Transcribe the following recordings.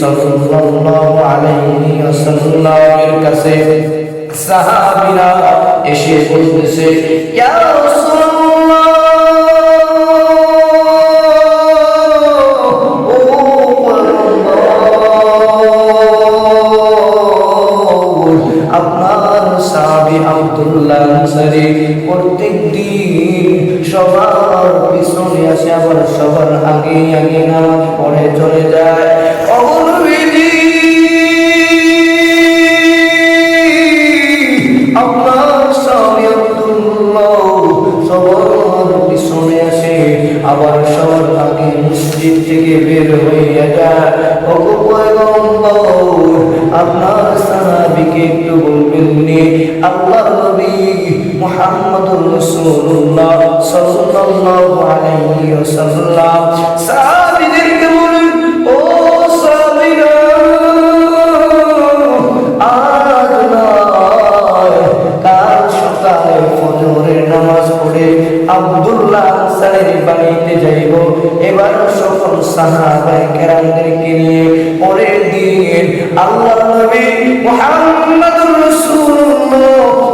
সাল্লাল্লাহু আলাইহি ওয়াসাল্লামের এসে বলতেছে ইয়া আপনার আব্দুল্লাহ আনসারী প্রত্যেক দিন সবার পিছনে আসে, আবার সবার আগে আগে নামাজ পড়ে চলে যায়। আপনার আবার সবার আগে মসজিদ থেকে বের হয়ে যায়। আপনার সাহাবীকে একটু বলবেন নি মুহাম্মদুর রাসূলুল্লাহ সাল্লাল্লাহু আলাইহি ওয়াসাল্লাম। সাহাবীদেরকে বলেন, ও সাহাবীরা, আজ নয়, কাল সকালে ফজরের নামাজ পড়ে আব্দুল্লাহ আনসারীর বাড়িতে যাইব। এবার সকল সাহাবায়ে কেরামদেরকে নিয়ে পরের দিন আল্লাহ নবী মুহাম্মদুর রাসূলুল্লাহ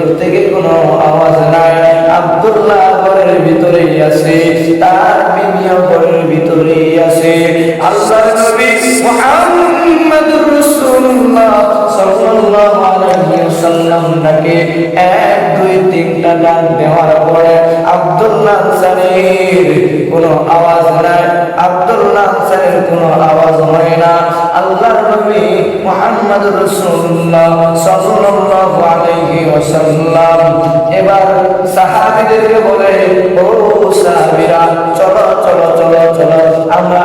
ভিতর থেকে কোনো আওয়াজ নাই। আব্দুল্লাহ ঘরের ভিতরেই আছে, তার বিবিও ঘরের ভিতরেই আছে। আল্লাহর নবী মুহাম্মদুর রাসূলুল্লাহ সাল্লাল্লাহু আলাইহি ওয়াসাল্লাম ডাকে, এক, দুই, তিনটা ডাক দেওয়ার পরে আব্দুল্লাহ আনসারীর কোনো আওয়াজ নাই। আব্দুল্লাহ আনসারীর কোনো আওয়াজ হয় না। মোহাম্মদ রসুল্লাহ সাল্লাল্লাহু আলাইহি ওয়াসাল্লাম। এবার সাহাবীদেরকে বলে, ও সাহাবীরা, চলো চলো চলো চলো, আমরা